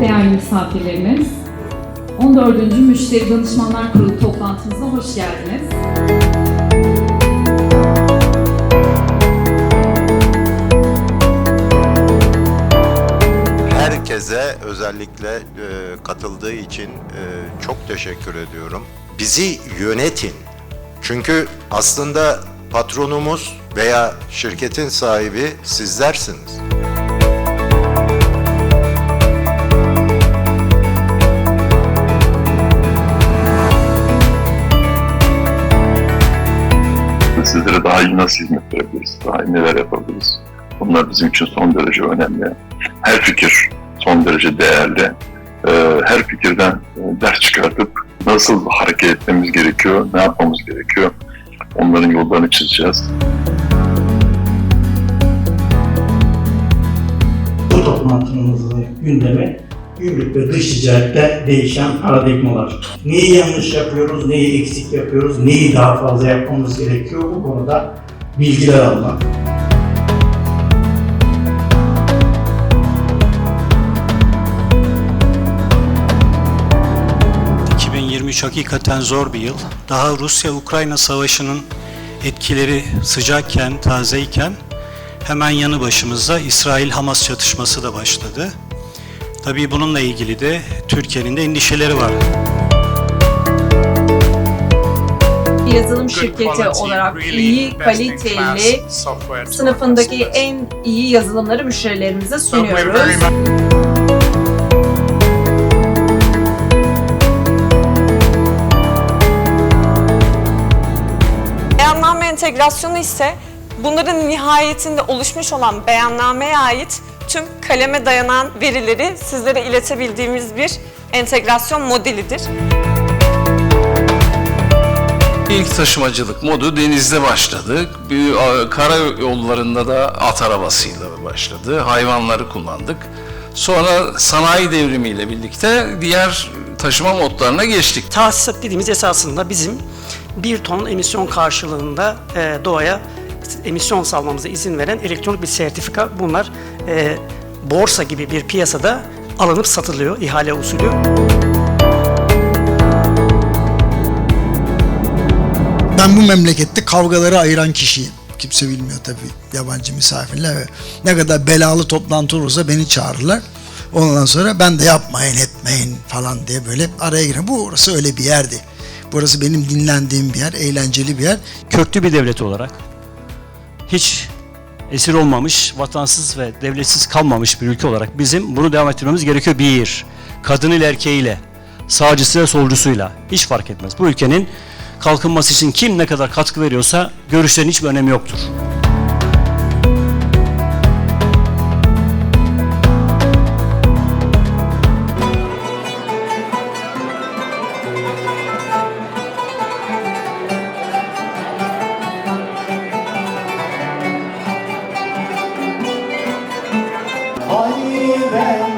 değerli misafirlerimiz. 14. Müşteri Danışmanlar Kurulu toplantımıza hoş geldiniz. Herkese özellikle e, katıldığı için e, çok teşekkür ediyorum. Bizi yönetin. Çünkü aslında patronumuz veya şirketin sahibi sizlersiniz. İyi nasıl hizmet verebiliriz, daha iyi neler yapabiliriz? Bunlar bizim için son derece önemli. Her fikir son derece değerli. Ee, Her fikirden e, ders çıkartıp nasıl hareket etmemiz gerekiyor, ne yapmamız gerekiyor onların yollarını çizeceğiz. Bu toplantımızın gündemi gümrük ve dış ticarette değişen paradigmalar. Neyi yanlış yapıyoruz, neyi eksik yapıyoruz, neyi daha fazla yapmamız gerekiyor bu konuda bilgiler almak. 2023 hakikaten zor bir yıl. Daha Rusya-Ukrayna savaşının etkileri sıcakken, tazeyken hemen yanı başımızda İsrail-Hamas çatışması da başladı. Tabii bununla ilgili de Türkiye'nin de endişeleri var. yazılım şirketi olarak iyi, kaliteli, sınıfındaki en iyi yazılımları müşterilerimize sunuyoruz. Beyanname entegrasyonu ise bunların nihayetinde oluşmuş olan beyannameye ait tüm kaleme dayanan verileri sizlere iletebildiğimiz bir entegrasyon modelidir. İlk taşımacılık modu denizde başladı. A, Kara yollarında da at arabasıyla başladı. Hayvanları kullandık. Sonra sanayi devrimiyle birlikte diğer taşıma modlarına geçtik. Tahsisat dediğimiz esasında bizim bir ton emisyon karşılığında e, doğaya emisyon salmamıza izin veren elektronik bir sertifika. Bunlar e, borsa gibi bir piyasada alınıp satılıyor ihale usulü. Ben bu memlekette kavgaları ayıran kişiyim. Kimse bilmiyor tabii yabancı misafirler ve ne kadar belalı toplantı olursa beni çağırırlar. Ondan sonra ben de yapmayın etmeyin falan diye böyle araya giren. Bu orası öyle bir yerdi. Burası benim dinlendiğim bir yer, eğlenceli bir yer. Köklü bir devlet olarak hiç esir olmamış, vatansız ve devletsiz kalmamış bir ülke olarak bizim bunu devam ettirmemiz gerekiyor. Bir, kadınıyla erkeğiyle, sağcısıyla solcusuyla hiç fark etmez. Bu ülkenin kalkınması için kim ne kadar katkı veriyorsa görüşlerin hiçbir önemi yoktur. Yeah.